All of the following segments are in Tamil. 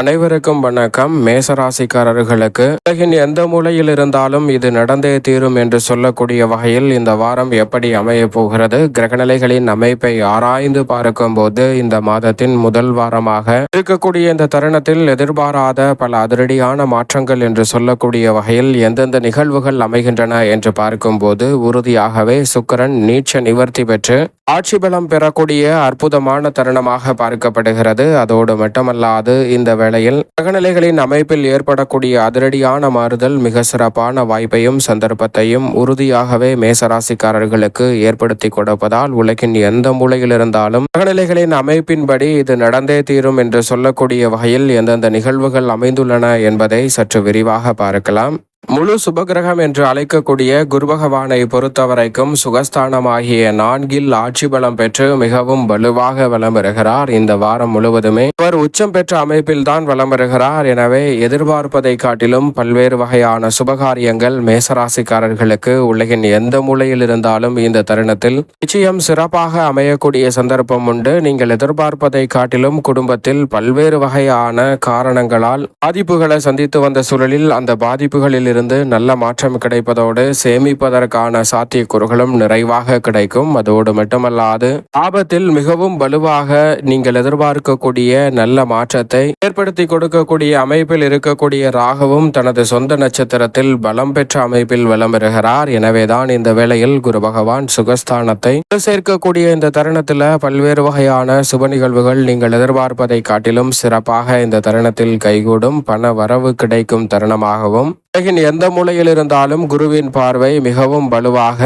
அனைவருக்கும் வணக்கம். மேசராசிக்காரர்களுக்கு உலகின் எந்த மூலையில் இருந்தாலும் இது நடந்தே தீரும் என்று சொல்லக்கூடிய வகையில் இந்த வாரம் எப்படி அமைய போகிறது? கிரகநிலைகளின் அமைப்பை ஆராய்ந்து பார்க்கும்போது இந்த மாதத்தின் முதல் வாரமாக இருக்கக்கூடிய இந்த தருணத்தில் எதிர்பாராத பல அதிரடியான மாற்றங்கள் என்று சொல்லக்கூடிய வகையில் எந்தெந்த நிகழ்வுகள் அமைகின்றன என்று பார்க்கும்போது உறுதியாகவே சுக்கிரன் நீச்ச நிவர்த்தி பெற்று ஆட்சி பலம் பெறக்கூடிய அற்புதமான தருணமாக பார்க்கப்படுகிறது. அதோடு மட்டுமல்லாது இந்த வேளையில் கிரகநிலைகளின் அமைப்பில் ஏற்படக்கூடிய அதிரடியான மாறுதல் மிக சிறப்பான வாய்ப்பையும் சந்தர்ப்பத்தையும் உறுதியாகவே மேசராசிக்காரர்களுக்கு ஏற்படுத்தி கொடுப்பதால் உலகின் எந்த மூலையில் இருந்தாலும் கிரகநிலைகளின் அமைப்பின்படி இது நடந்தே தீரும் என்று சொல்லக்கூடிய வகையில் எந்தெந்த நிகழ்வுகள் அமைந்துள்ளன என்பதை சற்று விரிவாக பார்க்கலாம். முழு சுபகிரகம் என்று அழைக்கக்கூடிய குரு பகவானை பொறுத்தவரைக்கும் சுகஸ்தானமாகிய நான்கில் ஆட்சி பலம் பெற்று மிகவும் வலுவாக வலம் வருகிறார் இந்த வாரம் முழுவதுமே அவர் உச்சம் பெற்ற அமைப்பில் தான் வலம் வருகிறார் எனவே எதிர்பார்ப்பதை காட்டிலும் பல்வேறு வகையான சுபகாரியங்கள் மேசராசிக்காரர்களுக்கு உலகின் எந்த மூலையில் இருந்தாலும் இந்த தருணத்தில் நிச்சயம் சிறப்பாக அமையக்கூடிய சந்தர்ப்பம் உண்டு. நீங்கள் எதிர்பார்ப்பதை காட்டிலும் குடும்பத்தில் பல்வேறு வகையான காரணங்களால் பாதிப்புகளை சந்தித்து வந்த சூழலில் அந்த பாதிப்புகளில் இருந்து நல்ல மாற்றம் கிடைப்பதோடு சேமிப்பதற்கான சாத்தியக்கூறுகளும் நிறைவாக கிடைக்கும். அதோடு மட்டுமல்லாது ஆபத்தில் மிகவும் வலுவாக நீங்கள் எதிர்பார்க்கக்கூடிய நல்ல மாற்றத்தை ஏற்படுத்தி கொடுக்கக்கூடிய அமைப்பில் இருக்கக்கூடிய ராகவும் தனது சொந்த நட்சத்திரத்தில் பலம் பெற்ற அமைப்பில் வலம் பெறுகிறார். எனவேதான் இந்த வேளையில் குரு பகவான் சுகஸ்தானத்தை சேர்க்கக்கூடிய இந்த தருணத்தில் பல்வேறு வகையான சுப நிகழ்வுகள் நீங்கள் எதிர்பார்ப்பதை காட்டிலும் சிறப்பாக இந்த தருணத்தில் கைகூடும். பண வரவு கிடைக்கும் தருணமாகவும் உலகின் எந்த மூலையில் இருந்தாலும் குருவின் பார்வை மிகவும் வலுவாக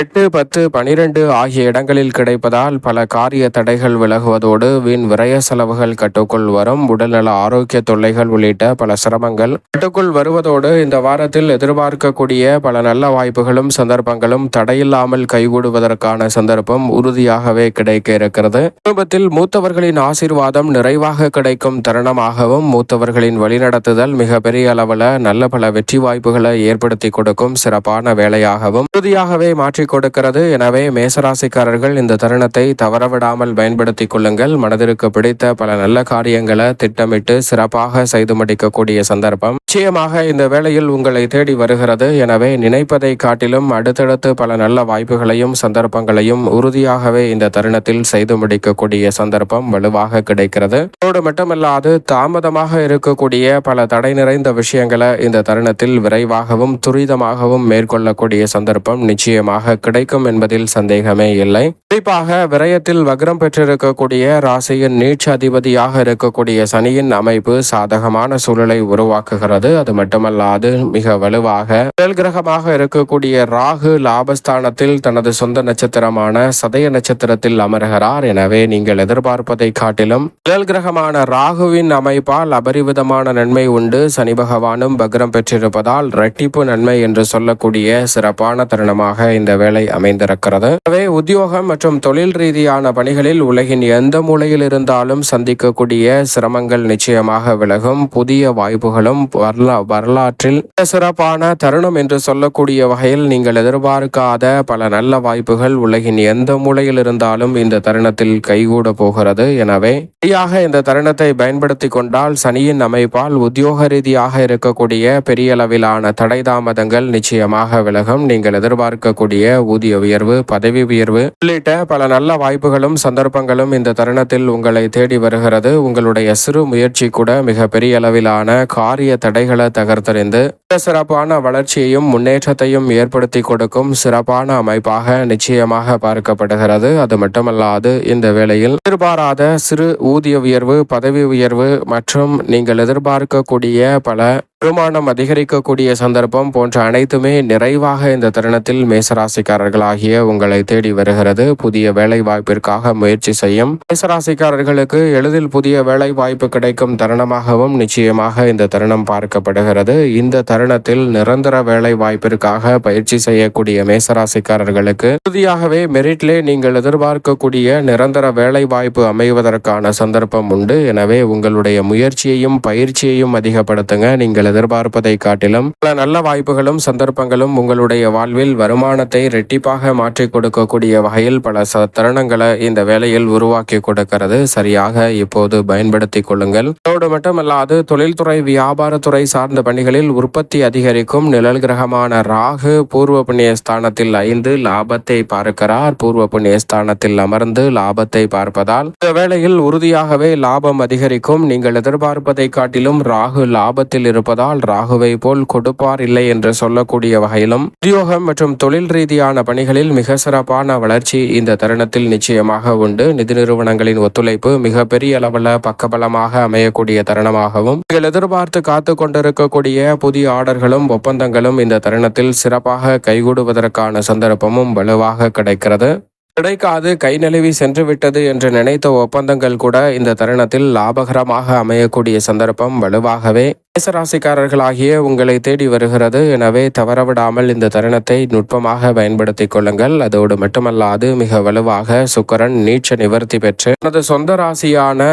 எட்டு பத்து பனிரெண்டு ஆகிய இடங்களில் கிடைப்பதால் பல காரிய தடைகள் விலகுவதோடு வீண் விரய செலவுகள் கட்டுக்குள் வரும். உடல்நல ஆரோக்கிய தொல்லைகள் உள்ளிட்ட பல சிரமங்கள் கட்டுக்குள் வருவதோடு இந்த வாரத்தில் எதிர்பார்க்கக்கூடிய பல நல்ல வாய்ப்புகளும் சந்தர்ப்பங்களும் தடையில்லாமல் கைகூடுவதற்கான சந்தர்ப்பம் உறுதியாகவே கிடைக்க இருக்கிறது. குடும்பத்தில் மூத்தவர்களின் ஆசீர்வாதம் நிறைவாக கிடைக்கும் தருணமாகவும் மூத்தவர்களின் வழிநடத்துதல் மிக பெரிய அளவில் நல்ல பல வெற்றி வாய்ப்புகளை ஏற்படுத்தி கொடுக்கும் சிறப்பான வேலையாகவும் உறுதியாகவே மாற்றி கொடுக்கிறது. எனவே மேசராசிக்காரர்கள் இந்த தருணத்தை தவறவிடாமல் பயன்படுத்திக் கொள்ளுங்கள். மனதிற்கு பிடித்த பல நல்ல காரியங்களை திட்டமிட்டு சிறப்பாக செய்து முடிக்கக்கூடிய சந்தர்ப்பம். நிச்சயமாக இந்த வேளையில் உங்களை தேடி வருகிறது. எனவே நினைப்பதை காட்டிலும் அடுத்தடுத்து பல நல்ல வாய்ப்புகளையும் சந்தர்ப்பங்களையும் உறுதியாகவே இந்த தருணத்தில் செய்து முடிக்கக்கூடிய சந்தர்ப்பம் வலுவாக கிடைக்கிறது. அதோடு மட்டுமல்லாது தாமதமாக இருக்கக்கூடிய பல தடை நிறைந்த விஷயங்களை இந்த தருணத்தில் விரைவாகவும் துரிதமாகவும் மேற்கொள்ளக்கூடிய சந்தர்ப்பம் நிச்சயமாக கிடைக்கும் என்பதில் சந்தேகமே இல்லை. குறிப்பாக விரயத்தில் வக்ரம் பெற்றிருக்கக்கூடிய ராசியின் நீட்ச அதிபதியாக இருக்கக்கூடிய சனியின் அமைப்பு சாதகமான சூழலை உருவாக்குகிறது. அது மட்டுமல்லாது மிக வலுவாக செயல் கிரகமாக இருக்கக்கூடிய ராகு லாபஸ்தானத்தில் தனது சொந்த நட்சத்திரமான சதய நட்சத்திரத்தில் அமர்கிறார். எனவே நீங்கள் எதிர்பார்ப்பதை காட்டிலும் முதல் கிரகமான ராகுவின் அமைப்பால் அபரிவிதமான நன்மை உண்டு. சனி பகவானும் பக்ரம் பெற்றிருப்பதால் இரட்டிப்பு நன்மை என்று சொல்லக்கூடிய சிறப்பான தருணமாக இந்த வேலை அமைந்திருக்கிறது. எனவே உத்தியோகம் மற்றும் தொழில் ரீதியான பணிகளில் உலகின் எந்த மூலையில் இருந்தாலும் சந்திக்கக்கூடிய சிரமங்கள் நிச்சயமாக விலகும். புதிய வாய்ப்புகளும் வரலா வரலாற்றில் சிறப்பான தருணம் என்று சொல்லக்கூடிய வகையில் நீங்கள் எதிர்பார்க்காத பல நல்ல வாய்ப்புகள் உலகின் எந்த மூலையில் இருந்தாலும் இந்த தருணத்தில் கைகூட போகிறது. எனவே சரியாக இந்த தருணத்தை பயன்படுத்தி கொண்டால் சனியின் அமைப்பால் உத்தியோக ரீதியாக இருக்கக்கூடிய பெரிய அளவிலான தடை தாமதங்கள் நிச்சயமாக விலகும். நீங்கள் எதிர்பார்க்கக்கூடிய ஊதிய உயர்வு பதவி உயர்வு உள்ளிட்ட பல நல்ல வாய்ப்புகளும் சந்தர்ப்பங்களும் இந்த தருணத்தில் உங்களை தேடி வருகிறது. உங்களுடைய சிறு முயற்சி கூட மிக பெரிய அளவிலான காரிய தடைகளை தகர்த்தறிந்து சிறப்பான வளர்ச்சியையும் முன்னேற்றத்தையும் ஏற்படுத்தி கொடுக்கும் சிறப்பான அமைப்பாக நிச்சயமாக பார்க்கப்படுகிறது. அது மட்டுமல்லாது இந்த வேளையில் எதிர்பாராத சிறு ஊதிய உயர்வு பதவி உயர்வு மற்றும் நீங்கள் எதிர்பார்க்கக்கூடிய பல வருமானம் அதிகரிக்கக்கூடிய சந்தர்ப்பம் போன்ற அனைத்துமே நிறைவாக இந்த தருணத்தில் மேசராசிக்காரர்களாகிய உங்களை தேடி வருகிறது. புதிய வேலை வாய்ப்பிற்காக முயற்சி செய்யும் மேசராசிக்காரர்களுக்கு எளிதில் புதிய வேலை வாய்ப்பு கிடைக்கும் தருணமாகவும் நிச்சயமாக இந்த தருணம் பார்க்கப்படுகிறது. இந்த தருணத்தில் நிரந்தர வேலை வாய்ப்பிற்காக பயிற்சி செய்யக்கூடிய மேசராசிக்காரர்களுக்கு உறுதியாகவே மெரிட்லே நீங்கள் எதிர்பார்க்கக்கூடிய நிரந்தர வேலை வாய்ப்பு அமைவதற்கான சந்தர்ப்பம் உண்டு. எனவே உங்களுடைய முயற்சியையும் பயிற்சியையும் அதிகப்படுத்துங்க. நீங்கள் எதிர்பார்ப்பதை காட்டிலும் பல நல்ல வாய்ப்புகளும் சந்தர்ப்பங்களும் உங்களுடைய வாழ்வில் வருமானத்தை ரெட்டிப்பாக மாற்றி கொடுக்கக்கூடிய வகையில் பல தருணங்களை இந்த வேலையில் உருவாக்கி கொடுக்கிறது. சரியாக இப்போது பயன்படுத்திக் கொள்ளுங்கள். அதோடு மட்டுமல்லாது தொழில்துறை வியாபாரத்துறை சார்ந்த பணிகளில் உற்பத்தி அதிகரிக்கும் நிழல் கிரகமான ராகு பூர்வ புண்ணிய ஸ்தானத்தில் ஐந்து லாபத்தை பார்க்கிறார். பூர்வ புண்ணிய ஸ்தானத்தில் அமர்ந்து லாபத்தை பார்ப்பதால் இந்த வேளையில் உறுதியாகவே லாபம் அதிகரிக்கும். நீங்கள் எதிர்பார்ப்பதை காட்டிலும் ராகு லாபத்தில் இருப்பதால் ராகுவை போல் கொடுப்பார் இல்லை என்று சொல்லக்கூடிய வகையிலும் உத்தியோகம் மற்றும் தொழில் ரீதியான பணிகளில் மிக சிறப்பான வளர்ச்சி இந்த தருணத்தில் நிச்சயமாக உண்டு. நிதி நிறுவனங்களின் ஒத்துழைப்பு மிக பெரிய அளவில் பக்கபலமாக அமையக்கூடிய தருணமாகவும் நீங்கள் எதிர்பார்த்து காத்து கொண்டிருக்கக்கூடிய புதிய ஆர்டர்களும் ஒப்பந்தங்களும் இந்த தருணத்தில் சிறப்பாக கைகூடுவதற்கான சந்தர்ப்பமும் வலுவாக கிடைக்கிறது. கிடைக்காது கை நழுவி சென்று விட்டது என்று நினைத்த ஒப்பந்தங்கள் கூட இந்த தருணத்தில் லாபகரமாக அமையக்கூடிய சந்தர்ப்பம் வலுவாகவே மேசராசிக்காரர்களாகிய உங்களை தேடி வருகிறது. எனவே தவறவிடாமல் இந்த தருணத்தை நுட்பமாக பயன்படுத்தி கொள்ளுங்கள். அதோடு மட்டுமல்லாது மிக வலுவாக சுக்கரன் நீச்ச நிவர்த்தி பெற்று தனது சொந்த ராசியான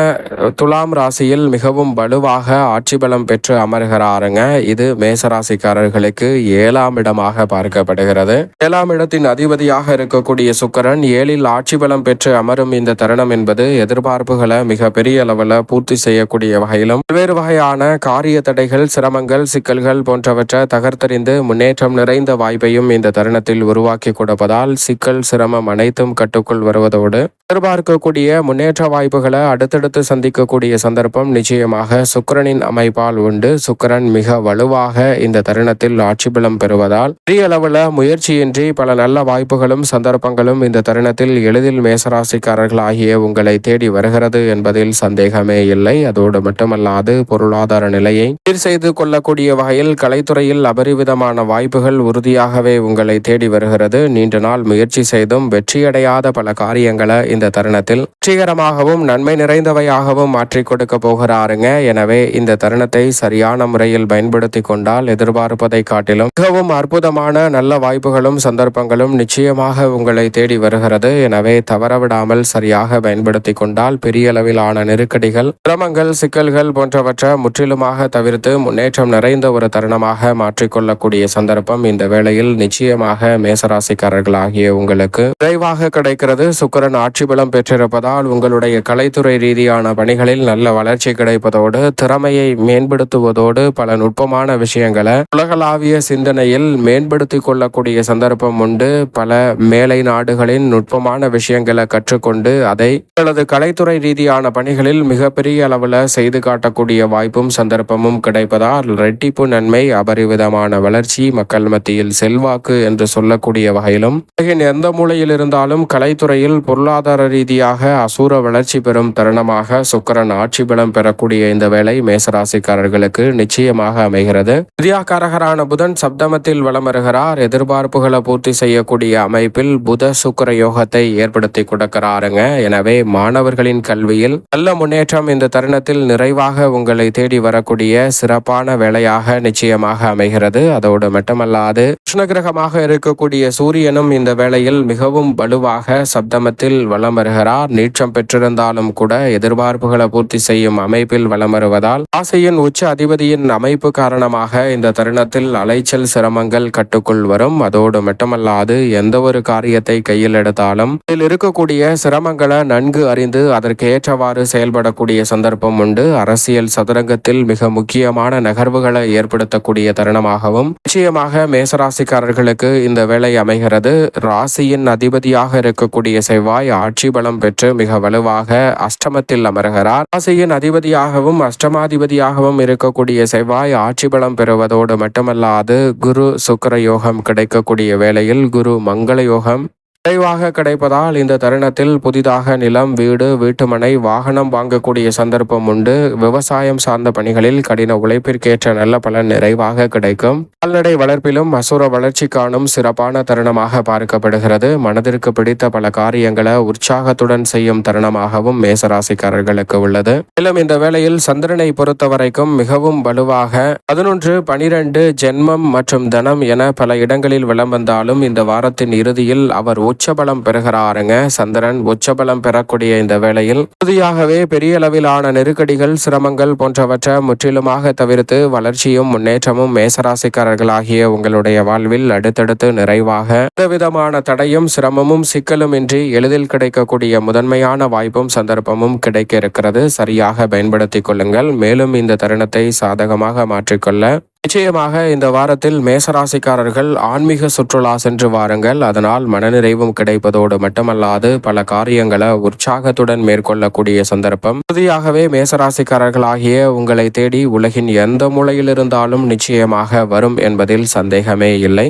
துலாம் ராசியில் மிகவும் வலுவாக ஆட்சி பலம் பெற்று அமர்கிறாருங்க. இது மேசராசிக்காரர்களுக்கு ஏழாம் இடமாக பார்க்கப்படுகிறது. ஏழாம் இடத்தின் அதிபதியாக இருக்கக்கூடிய சுக்கரன் ஏழில் ஆட்சி பலம் பெற்று அமரும் இந்த தருணம் என்பது எதிர்பார்ப்புகளை மிக பெரிய அளவில் பூர்த்தி செய்யக்கூடிய வகையிலும் பல்வேறு வகையான காரிய தடைகள் சிரமங்கள் சிக்கல்கள் போன்றவற்றை தகர்த்தறிந்து முன்னேற்றம் நிறைந்த வாய்ப்பையும் இந்த தருணத்தில் உருவாக்கி கொடுப்பதால் சிக்கல் சிரமம் அனைத்தும் கட்டுக்குள் வருவதோடு எதிர்பார்க்கக்கூடிய முன்னேற்ற வாய்ப்புகளை அடுத்தடுத்து சந்திக்கக்கூடிய சந்தர்ப்பம் நிச்சயமாக சுக்கரனின் அமைப்பால் உண்டு. சுக்கரன் மிக வலுவாக இந்த தருணத்தில் ஆட்சி பலம் பெறுவதால் பெரிய அளவில் முயற்சியின்றி பல நல்ல வாய்ப்புகளும் சந்தர்ப்பங்களும் இந்த தருணத்தில் எளிதில் மேசராசிக்காரர்கள் ஆகிய உங்களை தேடி வருகிறது என்பதில் சந்தேகமே இல்லை. அதோடு மட்டுமல்லாது பொருளாதார நிலையை சீர் செய்து கொள்ளக்கூடிய வகையில் கலைத்துறையில் அபரிவிதமான வாய்ப்புகள் உறுதியாகவே உங்களை தேடி வருகிறது. நீண்ட நாள் முயற்சி செய்தும் வெற்றியடையாத பல காரியங்களை இந்த தருணத்தில் வெற்றிகரமாகவும் நன்மை நிறைந்தவையாகவும் மாற்றி கொடுக்க போகிறாருங்க. எனவே இந்த தருணத்தை சரியான முறையில் பயன்படுத்தி கொண்டால் எதிர்பார்ப்பதை காட்டிலும் மிகவும் அற்புதமான நல்ல வாய்ப்புகளும் சந்தர்ப்பங்களும் நிச்சயமாக உங்களை தேடி வருகிறது. எனவே தவறவிடாமல் சரியாக பயன்படுத்தி கொண்டால் பெரிய அளவிலான நெருக்கடிகள் சிரமங்கள் சிக்கல்கள் போன்றவற்றை முற்றிலுமாக தவிர தவிர்த்து முன்னேற்றம் நிறைந்த ஒரு தருணமாக மாற்றிக்கொள்ளக்கூடிய சந்தர்ப்பம் இந்த வேளையில் நிச்சயமாக மேசராசிக்காரர்கள் ஆகிய உங்களுக்கு. விரைவாக கிடைக்கிறது. சுக்கரன் ஆட்சி பலம் பெற்றிருப்பதால் உங்களுடைய கலைத்துறை ரீதியான பணிகளில் நல்ல வளர்ச்சி கிடைப்பதோடு திறமையை மேம்படுத்துவதோடு பல நுட்பமான விஷயங்களை உலகளாவிய சிந்தனையில் மேம்படுத்திக் கொள்ளக்கூடிய சந்தர்ப்பம் உண்டு. பல மேலை நாடுகளின் நுட்பமான விஷயங்களை கற்றுக்கொண்டு அதை உங்களது கலைத்துறை ரீதியான பணிகளில் மிகப்பெரிய அளவில் செய்து காட்டக்கூடிய வாய்ப்பும் சந்தர்ப்பமும் கிடைப்பதால் ரெட்டிப்பு நன்மை அபரிவிதமான வளர்ச்சி மக்கள் மத்தியில் செல்வாக்கு என்று சொல்லக்கூடிய வகையிலும் உலகின் எந்த மூலையில் இருந்தாலும் கலைத்துறையில் பொருளாதார ரீதியாக அசூர வளர்ச்சி பெறும் தருணமாக சுக்கரன் ஆட்சி பலம் பெறக்கூடிய இந்த வேலை மேசராசிக்காரர்களுக்கு நிச்சயமாக அமைகிறது. வித்யாகாரகரான புதன் சப்தமத்தில் வலம் வருகிறார் எதிர்பார்ப்புகளை பூர்த்தி செய்யக்கூடிய அமைப்பில் புத சுக்கர யோகத்தை ஏற்படுத்தி கொடுக்கிறாருங்க. எனவே மாணவர்களின் கல்வியில் நல்ல முன்னேற்றம் இந்த தருணத்தில் நிறைவாக உங்களை தேடி வரக்கூடிய சிறப்பான வேலையாக நிச்சயமாக அமைகிறது. அதோடு மட்டுமல்லாது கிருஷ்ணகிரகமாக இருக்கக்கூடிய சூரியனும் இந்த வேளையில் மிகவும் வலுவாக சப்தமத்தில் வலம் வருகிறார். நீச்சம் பெற்றிருந்தாலும் கூட எதிர்பார்ப்புகளை பூர்த்தி செய்யும் அமைப்பில் வலம் வருவதால் ஆசையின் உச்ச அதிபதியின் அமைப்பு காரணமாக இந்த தருணத்தில் அலைச்சல் சிரமங்கள் கட்டுக்குள் வரும். அதோடு மட்டுமல்லாது எந்த ஒரு காரியத்தை கையில் எடுத்தாலும் இதில் இருக்கக்கூடிய சிரமங்களை நன்கு அறிந்து அதற்கு ஏற்றவாறு செயல்படக்கூடிய சந்தர்ப்பம் உண்டு. அரசியல் சதுரங்கத்தில் மிக முக்கிய முக்கியமான நகர்வுகளை ஏற்படுத்தக்கூடிய தருணமாகவும் நிச்சயமாக மேசராசிக்காரர்களுக்கு இந்த வேலை அமைகிறது. ராசியின் அதிபதியாக இருக்கக்கூடிய செவ்வாய் ஆட்சி பலம் பெற்று மிக வலுவாக அஷ்டமத்தில் அமர்கிறார். ராசியின் அதிபதியாகவும் அஷ்டமாதிபதியாகவும் இருக்கக்கூடிய செவ்வாய் ஆட்சி பலம் பெறுவதோடு மட்டுமல்லாது குரு சுக்கர யோகம் கிடைக்கக்கூடிய வேளையில் குரு மங்கள யோகம் விரைவாக கிடைப்பதால் இந்த தருணத்தில் புதிதாக நிலம் வீடு வீட்டுமனை வாகனம் வாங்கக்கூடிய சந்தர்ப்பம் உண்டு. விவசாயம் சார்ந்த பணிகளில் கடின உழைப்பிற்கேற்ற நல்ல பலன் நிறைவாக கிடைக்கும். கால்நடை வளர்ப்பிலும் அசுர வளர்ச்சி காணும் சிறப்பான தருணமாக பார்க்கப்படுகிறது. மனதிற்கு பிடித்த பல காரியங்களை உற்சாகத்துடன் செய்யும் தருணமாகவும் மேசராசிக்காரர்களுக்கு உள்ளது. மேலும் இந்த வேளையில் சந்திரனை பொறுத்த வரைக்கும் மிகவும் வலுவாக பதினொன்று பனிரெண்டு ஜென்மம் மற்றும் தனம் என பல இடங்களில் விளம் வந்தாலும் இந்த வாரத்தின் இறுதியில் அவர் உச்சபலம் பெறுகிறாருங்க. சந்திரன் உச்சபலம் பெறக்கூடிய இந்த வேளையில் உறுதியாகவே பெரிய அளவிலான நெருக்கடிகள் சிரமங்கள் போன்றவற்றை முற்றிலுமாக தவிர்த்து வளர்ச்சியும் முன்னேற்றமும் மேசராசிக்காரர்களாகிய உங்களுடைய வாழ்வில் அடுத்தடுத்து நிறைவாக எந்தவிதமான தடையும் சிரமமும் சிக்கலும் இன்றி எளிதில் கிடைக்கக்கூடிய முதன்மையான வாய்ப்பும் சந்தர்ப்பமும் கிடைக்க இருக்கிறது. சரியாக பயன்படுத்திக் கொள்ளுங்கள். மேலும் இந்த தருணத்தை சாதகமாக மாற்றிக்கொள்ள நிச்சயமாக இந்த வாரத்தில் மேசராசிக்காரர்கள் ஆன்மீக சுற்றுலா சென்று வாருங்கள். அதனால் மனநிறைவும் கிடைப்பதோடு மட்டுமல்லாது பல காரியங்களை உற்சாகத்துடன் மேற்கொள்ளக்கூடிய சந்தர்ப்பம். உறுதியாகவே மேசராசிக்காரர்களாகிய உங்களை தேடி உலகின் எந்த மூலையில் இருந்தாலும் நிச்சயமாக வரும் என்பதில் சந்தேகமே இல்லை.